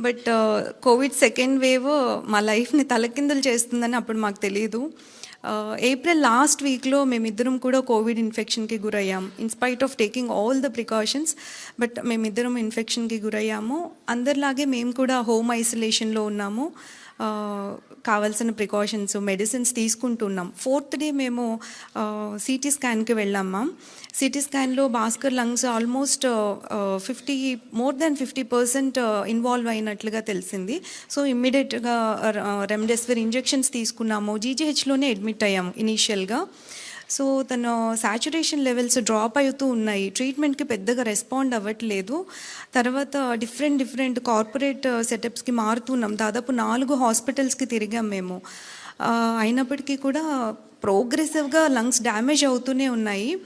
But uh, Covid second wave మా లైఫ్ని తలకిందులు చేస్తుందని అప్పుడు మాకు తెలియదు ఏప్రిల్ లాస్ట్ వీక్లో మేమిద్దరం కూడా కోవిడ్ ఇన్ఫెక్షన్కి గురయ్యాం. In spite of taking all the precautions but మేమిద్దరం ఇన్ఫెక్షన్కి గురయ్యాము. అందరిలాగే మేము కూడా హోమ్ ఐసోలేషన్లో ఉన్నాము. కావాల్సిన ప్రికాషన్స్ మెడిసిన్స్ తీసుకుంటున్నాం. ఫోర్త్ డే మేము సిటీ స్కాన్కి వెళ్ళాం ma'am CT స్కాన్లో Bhaskar lungs almost fifty more than fifty percent involve అయినట్లుగా తెలిసింది. సో ఇమ్మీడియట్గా రెమ్డెసివిర్ ఇంజెక్షన్స్ తీసుకున్నాము. జీజీహెచ్లోనే అడ్మిట్ అయ్యాము ఇనీషియల్గా సో తను సాచురేషన్ లెవెల్స్ డ్రాప్ అవుతూ ఉన్నాయి. ట్రీట్మెంట్కి పెద్దగా రెస్పాండ్ అవ్వట్లేదు. తర్వాత డిఫరెంట్ డిఫరెంట్ కార్పొరేట్ సెటప్స్కి మారుతున్నాం. దాదాపు నాలుగు హాస్పిటల్స్కి తిరిగాం మేము. Uh, అయినప్పటికీ కూడా ప్రోగ్రెసివ్గా లంగ్స్ డ్యామేజ్ అవుతూనే ఉన్నాయి.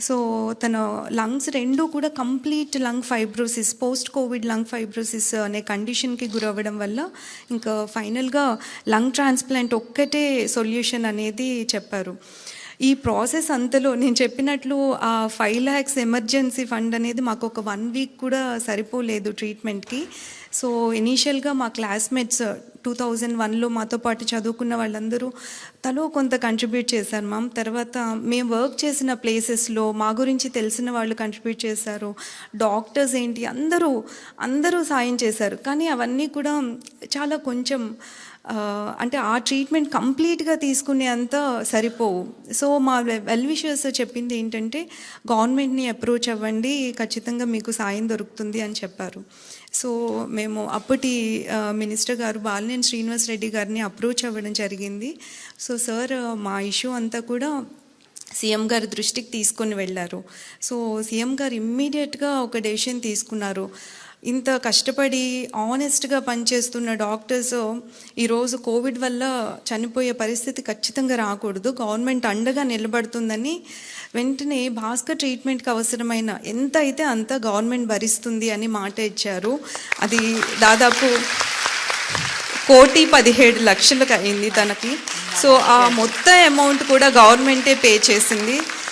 సో తన లంగ్స్ రెండు కూడా complete lung fibrosis post Covid lung fibrosis అనే కండిషన్కి గురవ్వడం వల్ల ఇంకా ఫైనల్గా లంగ్ ట్రాన్స్ప్లాంట్ ఒక్కటే సొల్యూషన్ అనేది చెప్పారు. ఈ ప్రాసెస్ అంతలో నేను చెప్పినట్లు ఆ ఫైవ్ ల్యాక్స్ ఎమర్జెన్సీ ఫండ్ అనేది మాకు ఒక వన్ వీక్ కూడా సరిపోలేదు ట్రీట్మెంట్కి. సో ఇనీషియల్గా మా క్లాస్మేట్స్ టూ థౌజండ్ వన్లో మాతో పాటు చదువుకున్న వాళ్ళందరూ తలో కొంత కంట్రిబ్యూట్ చేశారు మ్యామ్. తర్వాత మేము వర్క్ చేసిన ప్లేసెస్లో మా గురించి తెలిసిన వాళ్ళు కంట్రిబ్యూట్ చేశారు. డాక్టర్స్ ఏంటి? అందరూ అందరూ సాయం చేశారు. కానీ అవన్నీ కూడా చాలా కొంచెం అంటే ఆ ట్రీట్మెంట్ కంప్లీట్గా తీసుకునే అంత సరిపోవు. సో మా వెల్ విషర్స్ చెప్పింది ఏంటంటే గవర్నమెంట్ని అప్రోచ్ అవ్వండి ఖచ్చితంగా మీకు సాయం దొరుకుతుంది అని చెప్పారు. సో మేము అప్పటి మినిస్టర్ గారు బాలినేని శ్రీనివాస్ రెడ్డి గారిని అప్రోచ్ అవ్వడం జరిగింది. సో సార్ మా ఇష్యూ అంతా కూడా సీఎం గారి దృష్టికి తీసుకొని వెళ్ళారు. సో సీఎం గారు ఇమ్మీడియట్గా ఒక డెసిషన్ తీసుకున్నారు. ఇంత కష్టపడి ఆనెస్ట్గా పనిచేస్తున్న డాక్టర్స్ ఈరోజు కోవిడ్ వల్ల చనిపోయే పరిస్థితి ఖచ్చితంగా రాకూడదు. గవర్నమెంట్ అండగా నిలబడుతుందని వెంటనే భాస్కర్ ట్రీట్మెంట్కి అవసరమైన ఎంత అయితే అంత గవర్నమెంట్ భరిస్తుంది అని మాట ఇచ్చారు. అది దాదాపు కోటి పదిహేడు లక్షలకు అయింది తనకి. సో ఆ మొత్తం అమౌంట్ కూడా గవర్నమెంటే పే చేసింది.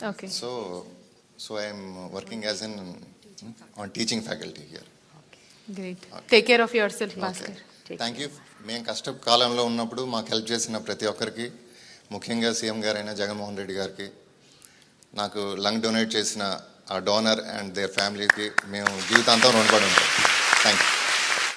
Okay. So, so I am working as an on teaching faculty here. Great. Take care of yourself, Bhaskar. Thank you మేము కష్ట కాలంలో ఉన్నప్పుడు మాకు హెల్ప్ చేసిన ప్రతి ఒక్కరికి ముఖ్యంగా సీఎం గారైన జగన్మోహన్ రెడ్డి గారికి నాకు లంగ్ డొనేట్ చేసిన ఆ డోనర్ అండ్ దేర్ ఫ్యామిలీకి మేము జీవితాంతం రుణపడి ఉంటాం థ్యాంక్ యూ